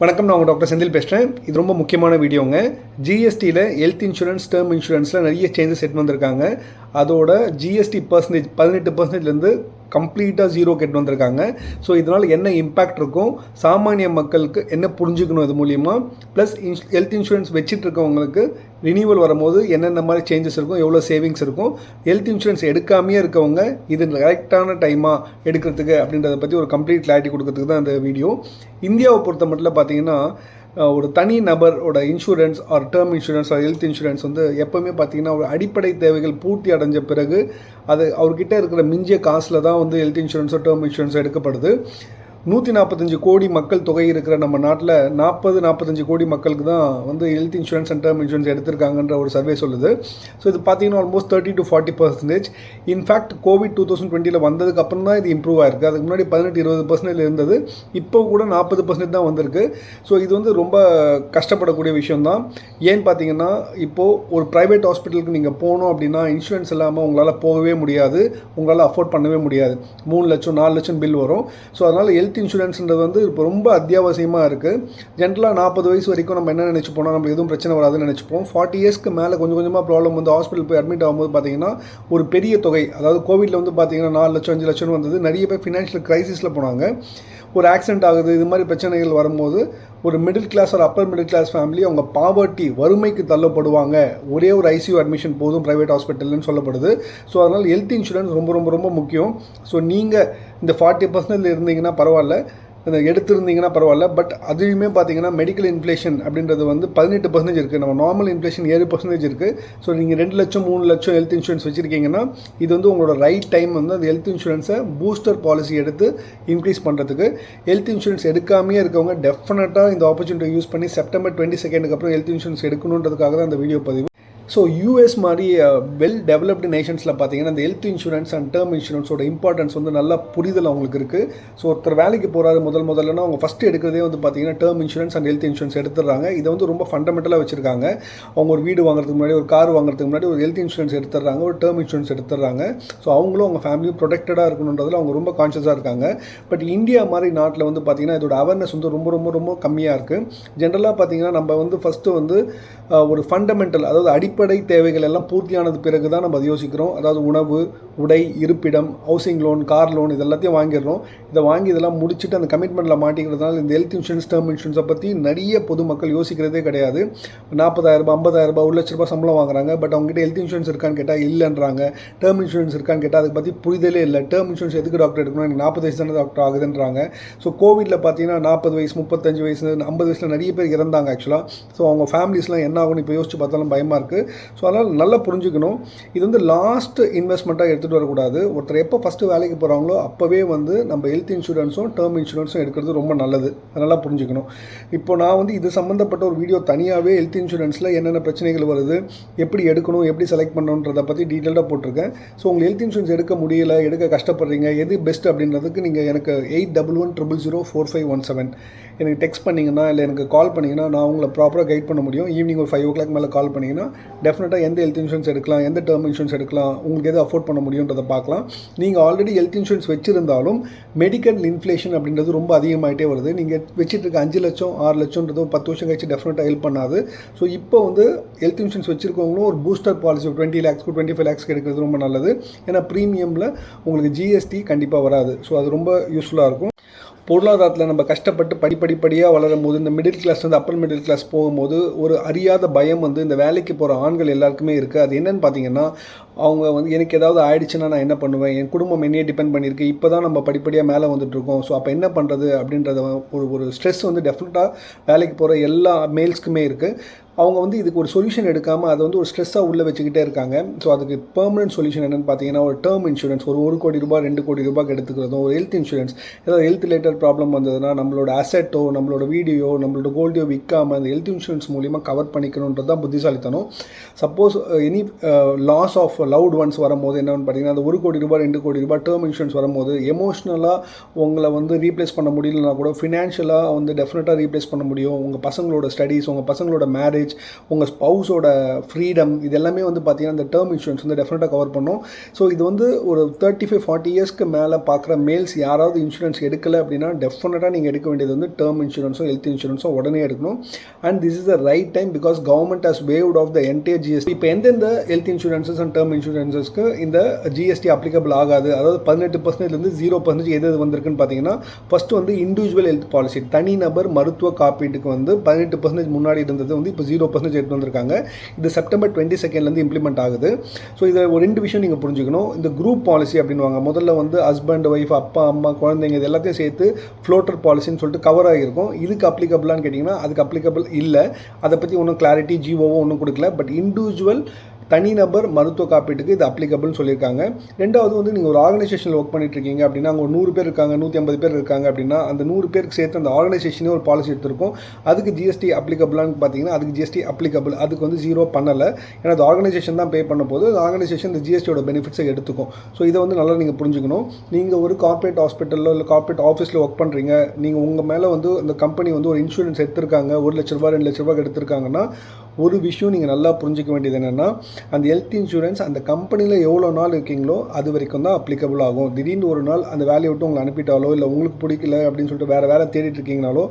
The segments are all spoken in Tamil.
வணக்கம் நான் உங்கள் டாக்டர் செந்தில் பேசுகிறேன் இது ரொம்ப முக்கியமான வீடியோங்க. ஜிஎஸ்டியில் ஹெல்த் இன்சூரன்ஸ் டேர்ம் இன்சூரன்ஸில் நிறைய சேஞ்சஸ் எடுத்து வந்திருக்காங்க. அதோட ஜிஎஸ்டி பர்சன்டேஜ் பதினெட்டு பர்சன்டேஜ்லேருந்து கம்ப்ளீட்டாக ஜீரோ கெட்டு வந்திருக்காங்க. ஸோ இதனால் என்ன இம்பேக்ட் இருக்கும் சாமானிய மக்களுக்கு என்ன புரிஞ்சுக்கணும் இது மூலியமாக ப்ளஸ் இன்ஸ் ஹெல்த் இன்சூரன்ஸ் வச்சுட்டு இருக்கவங்களுக்கு ரினியூவல் வரும்போது என்னென்ன மாதிரி சேஞ்சஸ் இருக்கும் எவ்வளோ சேவிங்ஸ் இருக்கும் ஹெல்த் இன்சூரன்ஸ் எடுக்காமையே இருக்கவங்க இது கரெக்டான டைமாக எடுக்கிறதுக்கு அப்படின்றத பற்றி ஒரு கம்ப்ளீட் கிளாரிட்டி கொடுக்கறதுக்கு தான் இந்த வீடியோ இந்தியாவை பொறுத்த மட்டும் பார்த்தீங்கன்னா ஒரு தனி நபரோட insurance or term insurance or health insurance வந்து எப்போவுமே பார்த்தீங்கன்னா ஒரு அடிப்படை தேவைகள் பூர்த்தி அடைஞ்ச பிறகு அது அவர்கிட்ட இருக்கிற மிஞ்சிய காசில் தான் வந்து ஹெல்த் இன்சூரன்ஸோ டேர்ம் இன்சூரன்ஸோ எடுக்கப்படுது. நூற்றி நாற்பத்தஞ்சு கோடி மக்கள் தொகை இருக்கிற நம்ம நாட்டில் நாற்பது நாற்பத்தஞ்சு கோடி மக்களுக்கு தான் வந்து health insurance and term insurance எடுத்திருக்காங்கன்ற ஒரு சர்வே சொல்லுது. ஸோ இது பார்த்தீங்கன்னா almost thirty to forty percentage in fact covid two thousand டுவெண்ட்டியில் வந்ததுக்கு அப்புறம் தான் இது இம்ப்ரூவ் ஆயிருக்கு. அதுக்கு முன்னாடி பதினெட்டு இருபது பர்சன்டேஜ் இருந்தது. இப்போ கூட நாற்பது பர்சன்டேஜ் தான் வந்திருக்கு. ஸோ இது வந்து ரொம்ப கஷ்டப்படக்கூடிய விஷயம் தான் ஏன்னு பார்த்தீங்கன்னா இப்போது ஒரு ப்ரைவேட் ஹாஸ்பிட்டலுக்கு நீங்கள் போகணும் அப்படின்னா இன்சூரன்ஸ் இல்லாமல் உங்களால் போகவே முடியாது. உங்களால் அஃபோர்ட் பண்ணவே முடியாது. மூணு லட்சம் நாலு லட்சம் பில் வரும். ஸோ அதனால் ஹெல்த் இன்சூரன்ஸ்ன்றது வந்து இப்போ ரொம்ப அத்தியாவசியமாக இருக்குது ஜென்ரலாக நாற்பது வயசு வரைக்கும் நம்ம என்ன நினச்சி போனால் நம்மளுக்கு எதுவும் பிரச்சனை வராதுன்னு நினச்சிப்போம். ஃபார்ட்டி இயர்ஸ்க்கு மேலே கொஞ்சம் கொஞ்சமாக ப்ராப்ளம் வந்து ஹாஸ்பிட்டல் போய் அட்மிட் ஆகும்போது பார்த்தீங்கன்னா ஒரு பெரிய தொகை அதாவது கோவிட்ல வந்து பார்த்தீங்கன்னா நாலு லட்சம் அஞ்சு லட்சம் வந்தது. நிறைய பேர் ஃபினான்ஷியல் கிரைசிஸில் போனாங்க. ஒரு ஆக்சிடென்ட் ஆகுது இது மாதிரி பிரச்சனைகள் வரும்போது ஒரு மிடில் கிளாஸ் ஒரு அப்பர் மிடில் கிளாஸ் ஃபேமிலி அவங்க பாவர்ட்டி வறுமைக்கு தள்ளப்படுவாங்க. ஒரே ஒரு ஐசியூ அட்மிஷன் போதும் ப்ரைவேட் ஹாஸ்பிட்டல்னு சொல்லப்படுது. ஸோ அதனால் ஹெல்த் இன்சூரன்ஸ் ரொம்ப ரொம்ப ரொம்ப முக்கியம். ஸோ நீங்கள் இந்த ஃபார்ட்டி பர்சன்டேஜ் இருந்தீங்கன்னா பரவாயில்ல. எடுத்திருந்தீங்கன்னா பரவாயில்ல. பட் அதுவுமே பார்த்தீங்கன்னா மெடிக்கல் இன்ஃப்ளேஷன் அப்படின்றது வந்து பதினெட்டு பர்சன்டேஜ் இருக்குது நம்ம நார்மல் இன்ஃப்ளேஷன் ஏழு பர்சன்டேஜ் இருக்குது ஸோ நீங்கள் ரெண்டு லட்சம் மூணு லட்சம் ஹெல்த் இன்சூரன்ஸ் வச்சுருக்கீங்கன்னா இது வந்து உங்களோட ரைட் டைம் வந்து அந்த ஹெல்த் இன்சூரன்ஸை பூஸ்டர் பாலிசி எடுத்து இன்க்ரீஸ் பண்ணுறதுக்கு ஹெல்த் இன்சூரன்ஸ் எடுக்காமையே இருக்கவங்க டெஃபினட்டாக இந்த ஆப்பர்ச்சுனிட்டி யூஸ் பண்ணி செப்டம்பர் டுவெண்ட்டி செகண்டுக்கு அப்புறம் ஹெல்த் இன்சூரன்ஸ் எடுக்கணுன்றதுக்காக தான் அந்த வீடியோ பதிவு. ஸோ யூஎஸ் மாதிரி வெல் டெவலப்டு நேஷன்ஸில் பார்த்தீங்கன்னா இந்த ஹெல்த் இன்சூரன்ஸ் அண்ட் டேர்ம் இன்சூரன்ஸோட இம்பார்ட்டன்ஸ் வந்து நல்லா புரிதல் அவங்களுக்கு இருக்குது ஸோ ஒருத்தர் வேலைக்கு போகிறாரு முதல் முதல்லனா அவங்க ஃபஸ்ட்டு எடுக்கிறதே வந்து பார்த்தீங்கன்னா term insurance and health insurance எடுத்துடுறாங்க. இதை வந்து ரொம்ப ஃபண்டமெண்டலாக வச்சுருக்காங்க. அவங்க ஒரு வீடு வாங்குறதுக்கு முன்னாடி ஒரு கார் வாங்குறதுக்கு முன்னாடி ஒரு ஹெல்த் இன்சூரன்ஸ் எடுத்துடுறாங்க. ஒரு டேர்ம் இன்சூரன்ஸ் எடுத்துடுறாங்க. ஸோ அவங்களும் அவங்க ஃபேமிலியும் ப்ரொடெக்டடாக இருக்கணுன்றதுல அவங்க ரொம்ப கான்ஷியஸாக இருக்காங்க. பட் இந்தியா மாதிரி நாட்டில் வந்து பார்த்தீங்கன்னா இதோட அவேர்னஸ் வந்து ரொம்ப ரொம்ப ரொம்ப கம்மியாக இருக்குது ஜென்ரலாக பார்த்தீங்கன்னா நம்ம வந்து ஃபஸ்ட்டு வந்து uh, ஒரு ஃபண்டமெண்டல் அதாவது அடிப்படை தேவைகள் எல்லாம் பூர்த்தியானது பிறகு தான் நம்ம அதை யோசிக்கிறோம். அதாவது உணவு உடை இருப்பிடம் ஹவுசிங் லோன் கார் லோன் இது எல்லாத்தையும் வாங்கிடுறோம். இதை வாங்கி இதெல்லாம் முடிச்சுட்டு அந்த கமிட்மெண்ட்டில் மாட்டிக்கிறதுனால இந்த ஹெல்த் இன்சூரன்ஸ் டேர்ம் இன்சூரன்ஸை பற்றி நிறைய பொதுமக்கள் யோசிக்கிறதே கிடையாது. நாற்பதாயிரரூபா ஐம்பதாயிரரூபா ஒரு லட்ச ரூபாய் சம்பளம் வாங்குறாங்க. பட் அவங்ககிட்ட ஹெல்த் இன்சூரன்ஸ் இருக்கான்னு கேட்டால் இல்லைன்றாங்க. டேர்ம் இன்சூரன்ஸ் இருக்கான்னு கேட்டால் அதை பற்றி புரிதலே இல்லை. டேர்ம் இன்சூரன்ஸ் எதுக்கு டாக்டர் எடுக்கணும் எனக்கு நாற்பது வயசு தானே டாக்டர் ஆகுதுன்றாங்க ஸோ கோவிடில் பார்த்தீங்கன்னா நாற்பது வயசு முப்பத்தஞ்சு வயசு ஐம்பது வயசில் நிறைய பேர் இறந்தாங்க ஆக்சுவலாக ஸோ அவங்க ஃபேமிலிஸ்லாம் என்ன ஆகும்னு இப்போ யோசிச்சு பார்த்தாலும் பயமாக இருக்குது ஸோ அதனால் நல்லா புரிஞ்சுக்கணும். இது வந்து லாஸ்ட் இன்வெஸ்ட்மெண்ட்டாக எடுத்துகிட்டு வரக்கூடாது. ஒருத்தர் எப்போ ஃபஸ்ட்டு வேலைக்கு போகிறாங்களோ அப்போவே வந்து நம்ம ஹெல்த் இன்சூரன்ஸும் டேர்ம் இன்சூரன்ஸும் எடுக்கிறது ரொம்ப நல்லது. அதை நல்லா புரிஞ்சுக்கணும். இப்போ நான் வந்து இது சம்மந்தப்பட்ட ஒரு வீடியோ தனியாகவே ஹெல்த் இன்சூரன்ஸில் என்னென்ன பிரச்சனைகள் வருது எப்படி எடுக்கணும் எப்படி செலக்ட் பண்ணணுன்றதை பற்றி டீட்டெயிலாக போட்டிருக்கேன். ஸோ உங்களுக்கு ஹெல்த் இன்சூரன்ஸ் எடுக்க முடியல எடுக்க கஷ்டப்படுறீங்க எது பெஸ்ட் அப்படின்றதுக்கு நீங்கள் எனக்கு eight double one triple zero four five one seven எனக்கு டெக்ஸ்ட் பண்ணிங்கன்னா இல்லை எனக்கு கால் பண்ணிங்கன்னா நான் உங்களை ப்ராப்பராக கைட் பண்ண முடியும். ஈவினிங் ஒரு ஃபைவ் ஓ கிளாக் மேலே கால் பண்ணிங்கன்னா டெஃபினட்டாக எந்த ஹெல்த் இன்சூரன்ஸ் எடுக்கலாம் எந்த டேர்ம் இன்சூரன்ஸ் எடுக்கலாம் உங்களுக்கு எது அஃபோர்ட் பண்ண முடியுன்றதை பார்க்கலாம். நீங்கள் ஆல்ரெடி ஹெல்த் இன்சூரன்ஸ் வச்சுருந்தாலும் மெடிக்கல் இன்ஃப்ளேஷன் அப்படின்றது ரொம்ப அதிகமாகிட்டே வருது. நீங்கள் வச்சுட்டு இருக்க அஞ்சு லட்சம் ஆறு லட்சம்ன்றது பத்து வருஷம் கழிச்சு டெஃபினட்டாக ஹெல்ப் பண்ணாது. ஸோ இப்போ வந்து ஹெல்த் இன்சூரன்ஸ் வச்சிருக்கவங்களும் ஒரு பூஸ்டர் பாலிசி டுவெண்ட்டி லேக்ஸ்க்கு டுவெண்ட்டி ஃபைவ் லேக்ஸ்க்கு எடுக்கிறது ரொம்ப நல்லது. ஏன்னா ப்ரீமியமில் உங்களுக்கு ஜிஎஸ்டி கண்டிப்பாக வராது. ஸோ அது ரொம்ப யூஸ்ஃபுல்லாக இருக்கும். பொருளாதாரத்தில் நம்ம கஷ்டப்பட்டு படிப்படிப்படியாக வளரும் போது இந்த மிடில் கிளாஸ் வந்து அப்பர் மிடில் கிளாஸ் போகும்போது ஒரு அறியாத பயம் வந்து இந்த வேலைக்கு போகிற ஆண்கள் எல்லாருக்குமே இருக்குது அது என்னன்னு பார்த்தீங்கன்னா அவங்க வந்து எனக்கு ஏதாவது ஆயிடுச்சுன்னா நான் என்ன பண்ணுவேன்? என் குடும்பம் என்னையே டிபெண்ட் பண்ணியிருக்கு. இப்போ தான் நம்ம படிப்படியாக மேலே வந்துட்டுருக்கோம். ஸோ அப்போ என்ன பண்ணுறது அப்படின்றத ஒரு ஒரு ஸ்ட்ரெஸ் வந்து டெஃபினட்டாக வேலைக்கு போகிற எல்லா மேல்ஸ்க்குமே இருக்குது அவங்க வந்து இதுக்கு ஒரு சொல்யூஷன் எடுக்காமல் அதை வந்து ஒரு ஸ்ட்ரெஸ்ஸாக உள்ளே வச்சுக்கிட்டே இருக்காங்க. ஸோ அதுக்கு பெர்மனன்ட் சொல்யூஷன் என்னென்னு பார்த்தீங்கன்னா ஒரு டேர்ம் இன்சூரன்ஸ் ஒரு ஒரு கோடி ரூபாய் ரெண்டு கோடி ரூபாய்க்கு எடுத்துக்கிறதும் ஒரு ஹெல்த் இன்சூரன்ஸ் ஏதாவது ஹெல்த் ரிலேட்டட் ப்ராப்ளம் வந்ததுன்னா நம்மளோட அசெட்டோ நம்மளோட வீடியோ நம்மளோட கோல்டியோ விற்காமல் அந்த ஹெல்த் இன்சூரன்ஸ் மூலிமா கவர் பண்ணிக்கணுன்றது தான் புத்திசாலித்தனம். Suppose any loss of loved ones வரும்போது என்னென்னு பார்த்தீங்கன்னா அந்த ஒரு கோடி ரூபாய் ரெண்டு கோடி ரூபாய் டேர்ம் இன்சூரன்ஸ் வரும்போது எமோஷ்னலாக உங்களை வந்து ரீப்ளேஸ் பண்ண முடியலனா கூட ஃபினான்ஷியலாக வந்து டெஃபினட்டாக ரீப்ளேஸ் பண்ண முடியும். உங்கள் பசங்களோட ஸ்டடீஸ் உங்கள் பசங்களோட மேரேஜ் உங்கள் ஸ்பவுஸோட ஃப்ரீடம் இது எல்லாமே வந்து பார்த்தீங்கன்னா இந்த டேர்ம் இன்சூரன்ஸ் வந்து டெஃபினட்டாக கவர் பண்ணும். ஸோ இது வந்து ஒரு தேர்ட்டி ஃபைவ் ஃபார்ட்டி இயர்ஸ்க்கு மேலே பார்க்குற மேல்ஸ் யாராவது இன்சூரன்ஸ் எடுக்கலை அப்படின்னா டெஃபினட்டாக நீங்கள் எடுக்க வேண்டியது வந்து டேர்ம் இன்சூரன்ஸோ ஹெல்த் இன்சூரன்ஸோ உடனே எடுக்கணும். And this is the right time because government has waived off the entire GST இப்போ எந்தெந்த ஹெல்த் இன்சூரன்ஸஸ் அண்ட் டேர்ம் இன்சூரன்ஸஸ்க்கு இந்த ஜிஎஸ்டி அப்ளிகபிள் ஆகாது? அதாவது பதினெட்டு பர்சன்டேஜ்லேருந்து ஜீரோ பர்சன்டேஜ் எது எது வந்திருக்குன்னு பார்த்தீங்கன்னா ஃபஸ்ட்டு வந்து இண்டிவிஜுவல் ஹெல்த் பாலிசி தனிநபர் மருத்துவ காப்பீட்டுக்கு வந்து பதினெட்டு பர்சன்டேஜ் முன்னாடி இருந்தது வந்து இப்போ ஜீரோ ஜீரோ பர்சன்டேஜ் எடுத்து வந்திருக்காங்க. இது செப்டம்பர் டுவெண்ட்டி செகண்ட்லேருந்து இம்ப்ளிமெண்ட் ஆகுது. ஸோ இதில் ஒரு ரெண்டு விஷயம் நீங்கள் புரிஞ்சுக்கணும். இந்த குரூப் பாலிசி அப்படின்வாங்க முதல்ல வந்து ஹஸ்பண்ட் ஒய்ஃப் அப்பா அம்மா குழந்தைங்க இது எல்லாத்தையும் சேர்த்து ஃப்ளோட்டர் பாலிசின்னு சொல்லிட்டு கவர் ஆகிருக்கும் இதுக்கு அப்ளிகபிளான்னு கேட்டிங்கன்னா அதுக்கு அப்ளிகபிள் இல்லை. அதை பற்றி ஒன்றும் கிளாரிட்டி ஜிஓவோ ஒன்றும் கொடுக்கல. பட் இண்டிவிஜுவல் தனிநபர் மருத்துவ காப்பீட்டுக்கு இது அப்ளிகபிள்னு சொல்லியிருக்காங்க. ரெண்டாவது வந்து நீங்கள் ஒரு ஆர்கனைசேஷனில் ஒர்க் பண்ணிட்டு இருக்கீங்க அப்படின்னா அங்கே ஒரு நூறு பேர் இருக்காங்க நூற்றி ஐம்பது பேர் இருக்காங்க அப்படின்னா அந்த நூறு பேருக்கு சேர்த்து அந்த ஆர்கனைசேஷனே ஒரு பாலிசி எடுத்திருக்கும். அதுக்கு ஜிஎஸ்டி அப்ளிகபிளான்னு பார்த்தீங்கன்னா அதுக்கு ஜிஎஸ்டி அப்ளிகபிள் அதுக்கு வந்து ஜீரோ பண்ணலை. ஏன்னா அது ஆர்கனைசேஷன் தான் பே பண்ண போது அந்த ஆர்கனைசேஷன் இந்த ஜிஎஸ்டியோட பெனிஃபிட்ஸை எடுத்துக்கும். ஸோ இதை வந்து நல்லா நீங்கள் புரிஞ்சுக்கணும். நீங்கள் ஒரு கார்ப்பரேட் ஹாஸ்பிட்டலில் இல்லை கார்ப்பரேட் ஆஃபீஸில் ஒர்க் பண்ணுறீங்க நீங்கள் உங்கள் மேலே வந்து அந்த கம்பெனி வந்து ஒரு இன்சூரன்ஸ் எடுத்திருக்காங்க. ஒரு லட்ச ரூபா ரெண்டு லட்ச ரூபாய் எடுத்திருக்காங்கன்னா ஒரு விஷயம் நீங்கள் நல்லா புரிஞ்சிக்க வேண்டியது என்னென்னா அந்த ஹெல்த் இன்சூரன்ஸ் அந்த கம்பெனியில் எவ்வளோ நாள் இருக்கீங்களோ அது வரைக்கும் தான் அப்ளிகபிள் ஆகும். திடீர்னு ஒரு நாள் அந்த வேலையை விட்டு உங்களை அனுப்பிட்டாலோ இல்லை உங்களுக்கு பிடிக்கல அப்படின்னு சொல்லிட்டு வேறு வேலை தேடிட்டு இருக்கீங்கனாலோ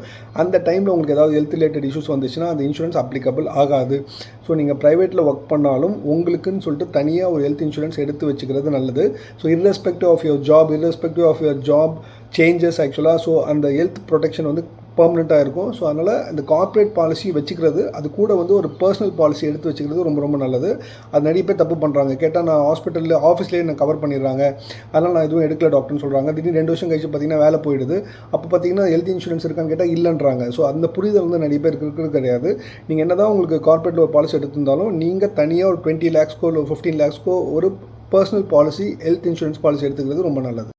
அந்த டைமில் உங்களுக்கு ஏதாவது ஹெல்த் ரிலேட்டட் இஷ்யூஸ் வந்துச்சுன்னா அந்த இன்சூரன்ஸ் அப்ளிகபிள் ஆகாது. ஸோ நீங்கள் ப்ரைவேட்டில் ஒர்க் பண்ணாலும் உங்களுக்குன்னு சொல்லிட்டு தனியாக ஒரு ஹெல்த் இன்சூரன்ஸ் எடுத்து வச்சுக்கிறது நல்லது. So irrespective of your job irrespective of your job changes ஆக்சுவலாக ஸோ அந்த ஹெல்த் ப்ரொடெக்ஷன் வந்து பர்மனெண்ட்டாக இருக்கும். ஸோ அதனால் இந்த கார்ப்பரேட் பாலிசி வச்சுக்கிறது அது கூட வந்து ஒரு பர்சனல் பாலிசி எடுத்து வச்சுக்கிறது ரொம்ப ரொம்ப நல்லது. அது நிறைய பேர் தப்பு பண்ணுறாங்க கேட்டால் நான் ஹாஸ்பிட்டலில் ஆஃபீஸ்லேயே நான் கவர் பண்ணிடுறாங்க. அதனால் நான் எதுவும் எடுக்கல டாக்டர்னு சொல்கிறாங்க திடீர்னு ரெண்டு வருஷம் கழிச்சு பார்த்தீங்கன்னா வேலை போயிடுது. அப்போ பார்த்தீங்கன்னா ஹெல்த் இன்சூரன்ஸ் இருக்கான்னு கேட்டால் இல்லைன்றாங்க. ஸோ அந்த புரிதல் வந்து நிறைய பேருக்கு இருக்கிறது கிடையாது. நீங்கள் என்ன தான் உங்களுக்கு கார்ப்பரேட்டில் ஒரு பாலிசி எடுத்திருந்தாலும் நீங்கள் தனியாக ஒரு டுவெண்ட்டி லேக்ஸ்க்கோ இல்லை ஃபிஃப்டீன் லேக்ஸ்க்கோ ஒரு personal policy health insurance policy எடுத்துக்கிறது ரொம்ப நல்லது.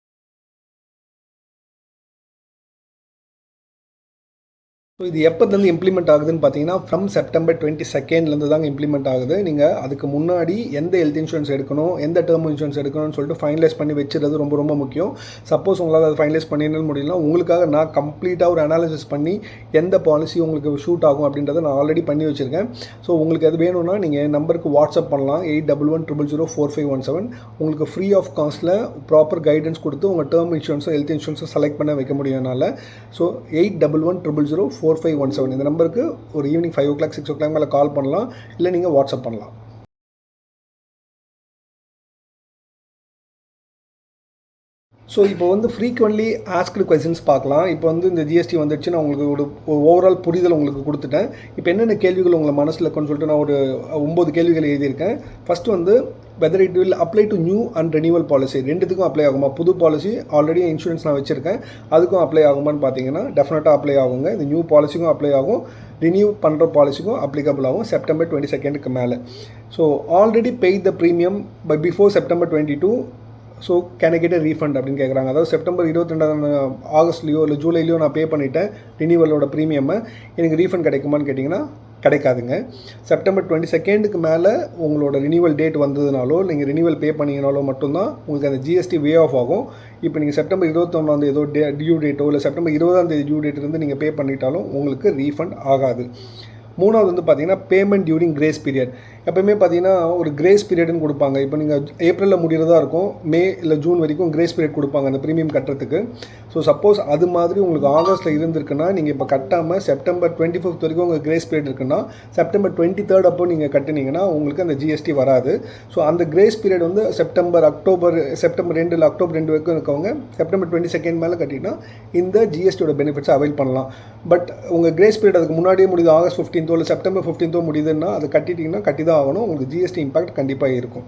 ஸோ இது எப்போதுலேருந்து இம்ப்ளிமெண்ட் ஆகுதுன்னு பார்த்தீங்கன்னா ஃப்ரம் செப்டம்பர் டுவெண்ட்டி செகண்ட்லேருந்து தாங்க இம்ப்ளிமெண்ட் ஆகுது. நீங்கள் அதுக்கு முன்னாடி எந்த ஹெல்த் இன்சூரன்ஸ் எடுக்கணும் எந்த டேர்ம் இன்சூரன்ஸ் எடுக்கணும்னு சொல்லிட்டு ஃபைனலைஸ் பண்ணி வச்சுறது ரொம்ப ரொம்ப முக்கியம். சப்போஸ் உங்களால் அதை ஃபைனலைஸ் பண்ணிட முடியல உங்களுக்காக நான் கம்ப்ளீட்டாக ஒரு அனாலிசிஸ் பண்ணி எந்த பாலிசி உங்களுக்கு ஷூட் ஆகும் அப்படின்றத நான் ஆல்ரெடி பண்ணி வச்சுருக்கேன். ஸோ உங்களுக்கு அது வேணும்னா நீங்கள் என் நம்பருக்கு வாட்ஸ்அப் பண்ணலாம். Eight double one triple zero four five one seven உங்களுக்கு ஃப்ரீ ஆஃப் காஸ்ட்டில் ப்ராப்பர் கைடன்ஸ் கொடுத்து உங்கள் டேர்ம் இன்சூரன்ஸோ ஹெல்த் இன்சூரன்ஸோ செலக்ட் பண்ண வைக்க முடியும் என்னால். So eight double one triple zero four four five one seven இந்த நம்பருக்கு ஒரு evening five o'clock six o'clock மேலே கால் பண்ணலாம். இல்லை நீங்கள் வாட்ஸ்அப் பண்ணலாம். ஸோ இப்போ வந்து ஃப்ரீக்வெண்ட்லி ஆஸ்க்டு கொஷின்ஸ் பார்க்கலாம். இப்போ வந்து இந்த ஜிஎஸ்டி வந்துடுச்சு நான் உங்களுக்கு ஒரு ஓவரால் புரிதல் உங்களுக்கு கொடுத்துட்டேன். இப்போ என்னென்ன கேள்விகள் உங்களை மனசில் இருக்குன்னு சொல்லிட்டு நான் ஒரு ஒம்பது கேள்விகள் எழுதியிருக்கேன். ஃபஸ்ட்டு வந்து whether it will apply to new and renewal policy ரெண்டுத்துக்கும் அப்ளை ஆகுமா? புது பாலிசி ஆல்ரெடி இன்சூரன்ஸ் நான் வச்சுருக்கேன். அதுக்கும் அப்ளை ஆகுமான்னு பார்த்தீங்கன்னா டெஃபினட்டாக அப்ளை ஆகுங்க. இந்த நியூ பாலிசிக்கும் அப்ளை ஆகும். ரினியூ பண்ணுற பாலிசிக்கும் அப்ளிகபிள் ஆகும். செப்டம்பர் டுவெண்ட்டி செகண்டுக்கு மேலே so already paid the premium by before September twenty two so can get refund அப்படின்னு கேட்குறாங்க அதாவது செப்டம்பர் இருபத்தி ரெண்டாம் ஆகஸ்ட்லேயோ இல்லை ஜூலைலையோ நான் பே பண்ணிட்டேன் ரினியூவலோட ப்ரீமியம்மை எனக்கு ரீஃபண்ட் கிடைக்குமான்னு கேட்டிங்கன்னா கிடைக்காதுங்க. செப்டம்பர் டுவெண்ட்டி செகண்டுக்கு மேலே உங்களோட ரினியூவல் டேட் வந்ததுனாலோ நீங்கள் ரினியூவல் பே பண்ணிங்கனாலோ மட்டும்தான் உங்களுக்கு அந்த ஜிஎஸ்டி வே ஆஃப் ஆகும். இப்போ நீங்கள் செப்டம்பர் இருபத்தொன்னாந்தேதி ஏதோ டே டியூ டேட்டோ இல்லை செப்டம்பர் இருபதாம் தேதி டியூ டேட் இருந்து நீங்கள் பே பண்ணிட்டாலும் உங்களுக்கு ரீஃபண்ட் ஆகாது. மூணாவது வந்து பார்த்தீங்கன்னா பேமெண்ட் டியூரிங் கிரேஸ் பீரியட் எப்போயுமே பார்த்தீங்கன்னா ஒரு கிரேஸ் பீரியட்னு கொடுப்பாங்க. இப்போ நீங்கள் ஏப்ரலில் முடிகிறதா இருக்கும் மே இல்லை ஜூன் வரைக்கும் கிரேஸ் பீரியட் கொடுப்பாங்க அந்த ப்ரீமியம் கட்டுறதுக்கு. ஸோ சப்போஸ் அது மாதிரி உங்களுக்கு ஆகஸ்ட்டில் இருந்திருக்குன்னா நீங்கள் இப்போ கட்டாமல் செப்டம்பர் டுவெண்ட்டி ஃபிஃப்த் வரைக்கும் உங்கள் கிரேஸ் பீரியட் இருக்குன்னா செப்டம்பர் டுவெண்ட்டி தேர்ட் அப்போ நீங்கள் கட்டினீங்கன்னா உங்களுக்கு அந்த ஜிஎஸ்டி வராது. ஸோ அந்த கிரேஸ் பீரியட் வந்து செப்டம்பர் அக்டோபர் செப்டம்பர் ரெண்டு இல்லை அக்டோபர் ரெண்டு வரைக்கும் இருக்கவங்க செப்டம்பர் டுவெண்ட்டி செகண்ட் மேலே கட்டினா இந்த ஜிஎஸ்டியோட பெனிஃபிட்ஸை அவைல் பண்ணலாம். பட் உங்கள் கிரேஸ் பீரியட் அதுக்கு முன்னாடியே முடியுது ஆகஸ்ட் ஃபிஃப்டீன்த்தோ இல்லை செப்டம்பர் ஃபிஃப்டீன்த்தோ முடியுதுன்னா அதை கட்டிட்டிங்கன்னா கட்டி தான் ஆகணும். உங்களுக்கு ஜிஎஸ்டி இம்பாக்ட் கண்டிப்பாக இருக்கும்.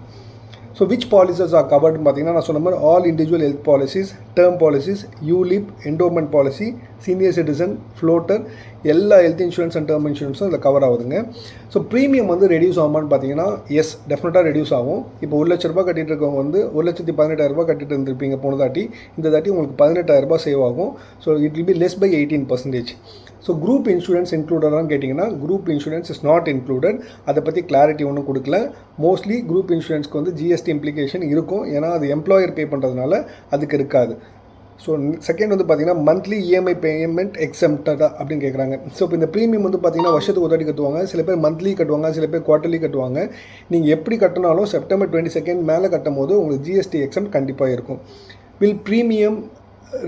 ஸோ விச் பாலிசிஸ் ஆர் கவர்ட்னு பார்த்தீங்கன்னா நான் சொன்ன மாதிரி all individual health policies term policies ULIP endowment policy senior citizen floater எல்லா ஹெல்த் இன்சூரன்ஸ் அண்ட் டேர்ம் இன்சூரன்ஸும் இதில் கவர் ஆகுதுங்க. ஸோ ப்ரீமியம் வந்து ரெடியூஸ் ஆகுமான்னு பார்த்தீங்கன்னா எஸ் டெஃபினட்டாக ரெடியூஸ் ஆகும். இப்போ ஒரு லட்ச ரூபாய் கட்டிட்டு இருக்கவங்க வந்து ஒரு லட்சத்தி பதினெட்டாயிரம் ரூபாய் கட்டிட்டு இருந்திருப்பீங்க போன தாட்டி. இந்த தாட்டி உங்களுக்கு பதினெட்டாயிரம் சேவ் ஆகும். So it will be less by eighteen percentage so group insurance இன்க்ளூடடான்னு கேட்டிங்கன்னா group insurance is not included அதை பற்றி கிளாரிட்டி ஒன்றும் கொடுக்கல. மோஸ்ட்லி குரூப் இன்சூரன்ஸ்க்கு வந்து ஜிஎஸ்டி இம்ப்ளிகேஷன் இருக்கும். ஏன்னா அது எம்ப்ளாயர் பே பண்ணுறதுனால அதுக்கு இருக்காது. ஸோ செகண்ட் வந்து பார்த்தீங்கன்னா மந்த்லி இஎம்ஐ பேமெண்ட் எக்ஸம்டடா அப்படின்னு கேட்குறாங்க ஸோ இப்போ இந்த ப்ரீமியம் வந்து பார்த்தீங்கன்னா வருஷத்துக்கு ஒரு வாட்டி கட்டுவாங்க. சில பேர் மந்த்லி கட்டுவாங்க சில பேர் குவார்ட்டர்லி கட்டுவாங்க. நீங்கள் எப்படி கட்டினாலும் செப்டம்பர் டுவெண்ட்டி செகண்ட் மேலே கட்டும் போது உங்களுக்கு ஜிஎஸ்டி எக்ஸம் கண்டிப்பாக இருக்கும். Will premium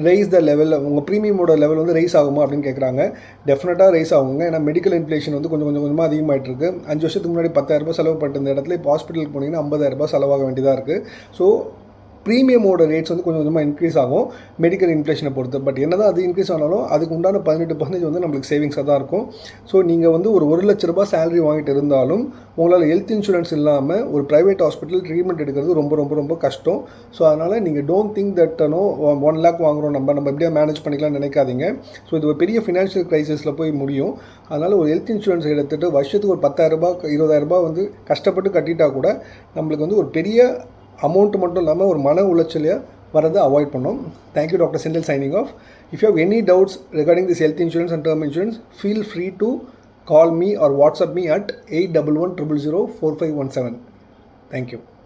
rise the level உங்கள் ப்ரீமியமோட லெவல் வந்து ரைஸ் ஆகுமா அப்படின்னு கேட்குறாங்க டெஃபினட்டாக ரைஸ் ஆகுங்க. ஏன்னா மெடிக்கல் இன்ஃப்ளேஷன் வந்து கொஞ்சம் கொஞ்சம் கொஞ்சமாக அதிகமாகிட்டு இருக்கு அஞ்சு வருஷத்துக்கு முன்னாடி பத்தாயிரரூபா செலவு பண்ணிட்டு இந்த இடத்துல இப்போ ஹாஸ்பிட்டலுக்கு போனீங்கன்னா ஐம்பதாயிரரூபா செலவாக வேண்டியதாக இருக்குது ஸோ ப்ரீமியமோட ரேட்ஸ் வந்து கொஞ்சம் கொஞ்சமாக இன்க்ரீஸ் ஆகும். மெடிக்கல் இன்ஃப்ளேஷனை பொறுத்து. பட் என்ன தான் அது இன்க்ரீஸ் ஆனாலும் அதுக்கு உண்டான பதினெட்டு பர்சன்டேஜ் வந்து நம்மளுக்கு சேவிங்ஸாக தான் இருக்கும். ஸோ நீங்கள் வந்து ஒரு ஒரு லட்ச ரூபாய் சேலரி வாங்கிட்டு இருந்தாலும் உங்களால் ஹெல்த் இன்சூரன்ஸ் இல்லாமல் ஒரு ப்ரைவேட் ஹாஸ்பிட்டல் ட்ரீட்மெண்ட் எடுக்கிறது ரொம்ப ரொம்ப ரொம்ப கஷ்டம். ஸோ அதனால் நீங்கள் don't think that no one lakh வாங்குறோம். நம்ம நம்ம எப்படியா மேனேஜ் பண்ணிக்கலாம்னு நினைக்காதீங்க. ஸோ இது ஒரு பெரிய ஃபினான்ஷியல் க்ரைசிஸில் போய் முடியும். அதனால் ஒரு ஹெல்த் இன்சூரன்ஸ் எடுத்துகிட்டு வருஷத்துக்கு ஒரு பத்தாயிரரூபா இருபதாயிரரூபா வந்து கஷ்டப்பட்டு கட்டிட்டா கூட நம்மளுக்கு வந்து ஒரு பெரிய அமௌண்ட் மட்டும் இல்லாமல் ஒரு மன உளைச்சலையே வரதை அவாய்ட் பண்ணோம் thank you doctor Senthil signing off if you have any doubts regarding this health insurance and term insurance feel free to call me or WhatsApp me at eight double one triple zero four five one seven thank you